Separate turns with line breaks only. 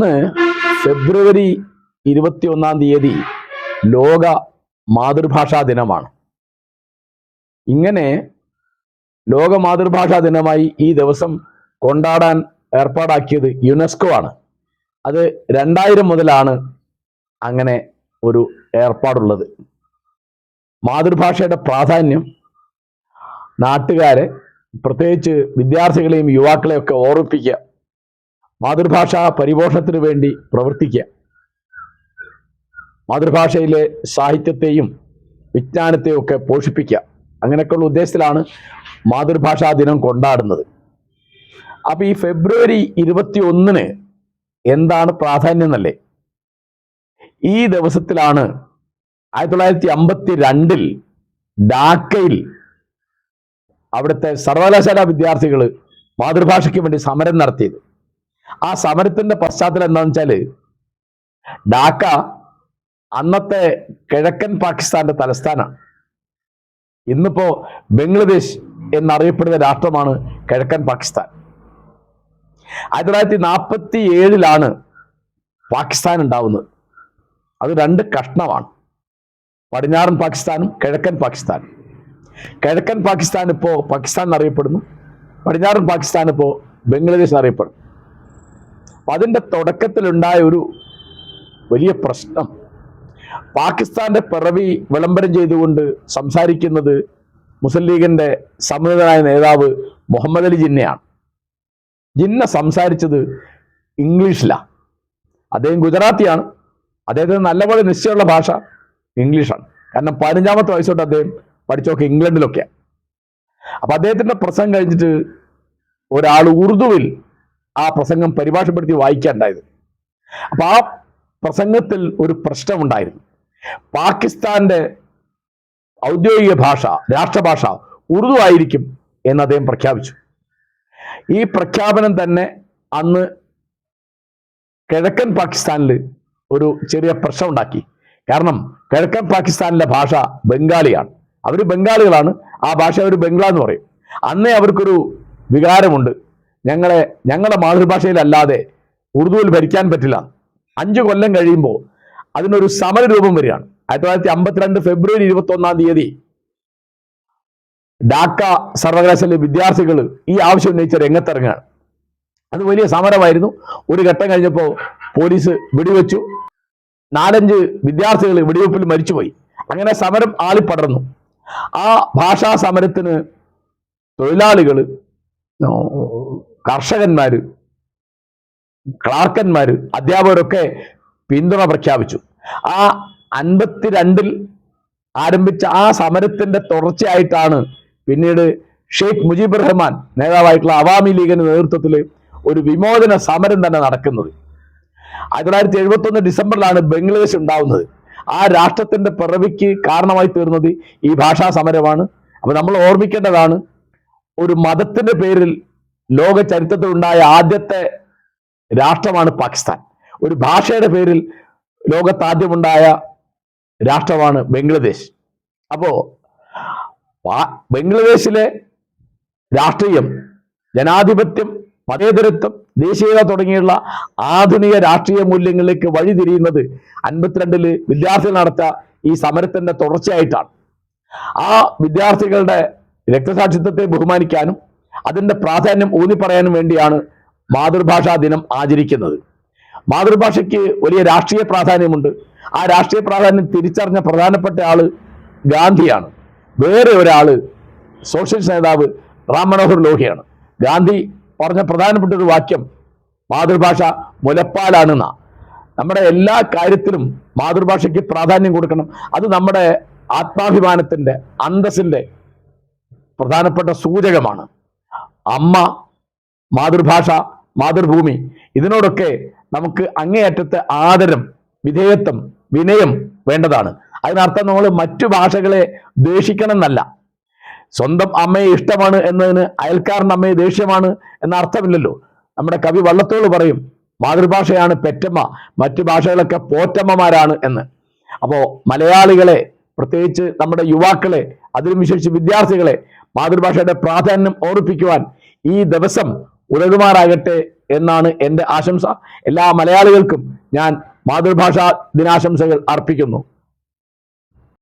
ഇന്ന് ഫെബ്രുവരി ഇരുപത്തി ഒന്നാം തീയതി ലോക മാതൃഭാഷാ ദിനമാണ്. ഇങ്ങനെ ലോക മാതൃഭാഷാ ദിനമായി ഈ ദിവസം കൊണ്ടാടാൻ ഏർപ്പാടാക്കിയത് യുനെസ്കോ ആണ്. അത് രണ്ടായിരം മുതലാണ് അങ്ങനെ ഒരു ഏർപ്പാടുള്ളത്. മാതൃഭാഷയുടെ പ്രാധാന്യം നാട്ടുകാരെ പ്രത്യേകിച്ച് വിദ്യാർത്ഥികളെയും യുവാക്കളെയും ഒക്കെ ഓർമ്മിപ്പിക്കുക. മാതൃഭാഷാ പരിപോഷണത്തിന് വേണ്ടി പ്രവർത്തിക്കുക. മാതൃഭാഷയിലെ സാഹിത്യത്തെയും വിജ്ഞാനത്തെയും ഒക്കെ പോഷിപ്പിക്കുക. അങ്ങനെയൊക്കെയുള്ള ഉദ്ദേശത്തിലാണ് മാതൃഭാഷാ ദിനം കൊണ്ടാടുന്നത്. അപ്പൊ ഈ ഫെബ്രുവരി ഇരുപത്തി ഒന്നിന് എന്താണ് പ്രാധാന്യം എന്നല്ലേ? ഈ ദിവസത്തിലാണ് ആയിരത്തി തൊള്ളായിരത്തി അമ്പത്തി രണ്ടിൽ ഡാക്കയിൽ അവിടുത്തെ സർവകലാശാല വിദ്യാർത്ഥികൾ മാതൃഭാഷയ്ക്ക് വേണ്ടി സമരം നടത്തിയത്. ആ സമരത്തിന്റെ പശ്ചാത്തലം എന്താണെന്ന് വെച്ചാൽ ഡാക്ക അന്നത്തെ കിഴക്കൻ പാകിസ്ഥാന്റെ തലസ്ഥാനമാണ് ഇന്നിപ്പോ ബംഗ്ലാദേശ് എന്നറിയപ്പെടുന്ന രാഷ്ട്രമാണ് കിഴക്കൻ പാകിസ്ഥാൻ. ആയിരത്തി തൊള്ളായിരത്തി നാൽപ്പത്തി ഏഴിലാണ് പാകിസ്ഥാൻ ഉണ്ടാവുന്നത്. അത് രണ്ട് കഷ്ണമാണ്. പടിഞ്ഞാറൻ പാകിസ്ഥാനും കിഴക്കൻ പാകിസ്ഥാനും. കിഴക്കൻ പാകിസ്ഥാൻ ഇപ്പോൾ പാകിസ്ഥാൻ എന്നറിയപ്പെടുന്നു. പടിഞ്ഞാറൻ പാകിസ്ഥാൻ ഇപ്പോൾ ബംഗ്ലാദേശ് എന്നറിയപ്പെടുന്നു. അപ്പൊ അതിന്റെ തുടക്കത്തിലുണ്ടായ ഒരു വലിയ പ്രശ്നം. പാകിസ്ഥാന്റെ പിറവി വിളംബരം ചെയ്തുകൊണ്ട് സംസാരിക്കുന്നത് മുസ്ലിം ലീഗിന്റെ സമ്മതിതനായ നേതാവ് മുഹമ്മദ് അലി ജിന്നയാണ്. ജിന്ന സംസാരിച്ചത് ഇംഗ്ലീഷിലാണ് അദ്ദേഹം ഗുജറാത്തിയാണ്. അദ്ദേഹത്തിന് നല്ലപോലെ നിശ്ചയമുള്ള ഭാഷ ഇംഗ്ലീഷാണ്. കാരണം പതിനഞ്ചാമത്തെ വയസ്സോട്ട് അദ്ദേഹം പഠിച്ചൊക്കെ ഇംഗ്ലണ്ടിലൊക്കെയാണ് അപ്പൊ അദ്ദേഹത്തിന്റെ പ്രസംഗം കഴിഞ്ഞിട്ട് ഒരാൾ ഉറുദുവിൽ ആ പ്രസംഗം പരിഭാഷപ്പെടുത്തി വായിക്കാനുണ്ടായത് അപ്പൊ ആ പ്രസംഗത്തിൽ ഒരു പ്രശ്നമുണ്ടായിരുന്നു. പാകിസ്ഥാന്റെ ഔദ്യോഗിക ഭാഷ രാഷ്ട്രഭാഷ ഉറുദു ആയിരിക്കും എന്ന് അദ്ദേഹം പ്രഖ്യാപിച്ചു. ഈ പ്രഖ്യാപനം തന്നെ അന്ന് കിഴക്കൻ പാകിസ്ഥാനിൽ ഒരു ചെറിയ പ്രശ്നം ഉണ്ടാക്കി കാരണം കിഴക്കൻ പാകിസ്ഥാനിലെ ഭാഷ ബംഗാളിയാണ്. അവർ ബംഗാളികളാണ്. ആ ഭാഷ അവർ ബംഗ്ലാ എന്ന് പറയും. അന്നേ അവർക്കൊരു വികാരമുണ്ട്. ഞങ്ങളെ ഞങ്ങളുടെ മാതൃഭാഷയിലല്ലാതെ ഉറുദുവിൽ ഭരിക്കാൻ പറ്റില്ല. അഞ്ചു കൊല്ലം കഴിയുമ്പോൾ അതിനൊരു സമര രൂപം വരികയാണ്. ആയിരത്തി തൊള്ളായിരത്തി അമ്പത്തിരണ്ട് ഫെബ്രുവരി ഇരുപത്തി ഒന്നാം തീയതി ഡാക്ക സർവകലാശാലയിലെ വിദ്യാർത്ഥികൾ ഈ ആവശ്യം ഉന്നയിച്ച രംഗത്തിറങ്ങുകയാണ്. അത് വലിയ സമരമായിരുന്നു. ഒരു ഘട്ടം കഴിഞ്ഞപ്പോൾ പോലീസ് വെടിവെച്ചു. നാലഞ്ച് വിദ്യാർത്ഥികൾ വെടിവെപ്പിൽ മരിച്ചുപോയി. അങ്ങനെ സമരം ആളിപ്പടർന്നു. ആ ഭാഷാ സമരത്തിന് തൊഴിലാളികൾ കർഷകന്മാര് ക്ലാർക്കന്മാര് അധ്യാപകരൊക്കെ പിന്തുണ പ്രഖ്യാപിച്ചു. ആ അൻപത്തിരണ്ടിൽ ആരംഭിച്ച ആ സമരത്തിന്റെ തുടർച്ചയായിട്ടാണ് പിന്നീട് ഷെയ്ഖ് മുജീബ് റഹ്മാൻ നേതാവായിട്ടുള്ള അവാമി ലീഗിന്റെ നേതൃത്വത്തിൽ ഒരു വിമോചന സമരം തന്നെ നടക്കുന്നത്. ആയിരത്തി തൊള്ളായിരത്തി എഴുപത്തി ഒന്ന് ഡിസംബറിലാണ് ബംഗ്ലാദേശ് ഉണ്ടാവുന്നത്. ആ രാഷ്ട്രത്തിന്റെ പിറവിക്ക് കാരണമായി തീർന്നത് ഈ ഭാഷാ സമരമാണ്. അപ്പൊ നമ്മൾ ഓർമ്മിക്കേണ്ടതാണ് ഒരു മതത്തിന്റെ പേരിൽ ലോക ചരിത്രത്തിൽ ഉണ്ടായ ആദ്യത്തെ രാഷ്ട്രമാണ് പാകിസ്ഥാൻ. ഒരു ഭാഷയുടെ പേരിൽ ലോകത്താദ്യമുണ്ടായ രാഷ്ട്രമാണ് ബംഗ്ലാദേശ്. അപ്പോ ബംഗ്ലാദേശിലെ രാഷ്ട്രീയം ജനാധിപത്യം മതേതരത്വം ദേശീയത തുടങ്ങിയുള്ള ആധുനിക രാഷ്ട്രീയ മൂല്യങ്ങളിലേക്ക് വഴിതിരിയുന്നത് അൻപത്തിരണ്ടിൽ വിദ്യാർത്ഥികൾ നടത്ത ഈ സമരത്തിന്റെ തുടർച്ചയായിട്ടാണ്. ആ വിദ്യാർത്ഥികളുടെ രക്തസാക്ഷിത്വത്തെ ബഹുമാനിക്കാനും അതിന്റെ പ്രാധാന്യം ഊന്നി പറയാനും വേണ്ടിയാണ് മാതൃഭാഷാ ദിനം ആചരിക്കുന്നത്. മാതൃഭാഷയ്ക്ക് വലിയ രാഷ്ട്രീയ പ്രാധാന്യമുണ്ട്. ആ രാഷ്ട്രീയ പ്രാധാന്യം തിരിച്ചറിഞ്ഞ പ്രധാനപ്പെട്ട ആൾ ഗാന്ധിയാണ്. വേറെ ഒരാൾ സോഷ്യലിസ്റ്റ് നേതാവ് റാം മനോഹർ ലോഹിയാണ്. ഗാന്ധി പറഞ്ഞ പ്രധാനപ്പെട്ട ഒരു വാക്യം മാതൃഭാഷ മുലപ്പാലാണെന്ന. നമ്മുടെ എല്ലാ കാര്യത്തിലും മാതൃഭാഷയ്ക്ക് പ്രാധാന്യം കൊടുക്കണം. അത് നമ്മുടെ ആത്മാഭിമാനത്തിന്റെ അന്തസ്സിന്റെ പ്രധാനപ്പെട്ട സൂചകമാണ്. അമ്മ മാതൃഭാഷ മാതൃഭൂമി ഇതിനോടൊക്കെ നമുക്ക് അങ്ങേയറ്റത്തെ ആദരം വിധേയത്വം വിനയം വേണ്ടതാണ്. അതിനർത്ഥം നമ്മൾ മറ്റു ഭാഷകളെ ദേഷിക്കണമെന്നല്ല സ്വന്തം അമ്മയെ ഇഷ്ടമാണ് എന്നതിന് അയൽക്കാരന്റെ അമ്മയെ ദേഷ്യമാണ് എന്ന അർത്ഥമില്ലല്ലോ. നമ്മുടെ കവി വള്ളത്തോൾ പറയും മാതൃഭാഷയാണ് പെറ്റമ്മ മറ്റു ഭാഷകളൊക്കെ പോറ്റമ്മമാരാണ് എന്ന്. അപ്പോൾ മലയാളികളെ പ്രത്യേകിച്ച് നമ്മുടെ യുവാക്കളെ അതിലും വിശേഷിച്ച് വിദ്യാർത്ഥികളെ മാതൃഭാഷയുടെ പ്രാധാന്യം ഓർപ്പിക്കുവാൻ ഈ ദിവസം ഉതകുമാറാകട്ടെ എന്നാണ് എന്റെ ആശംസ. എല്ലാ മലയാളികൾക്കും ഞാൻ മാതൃഭാഷാ ദിനാശംസകൾ അർപ്പിക്കുന്നു.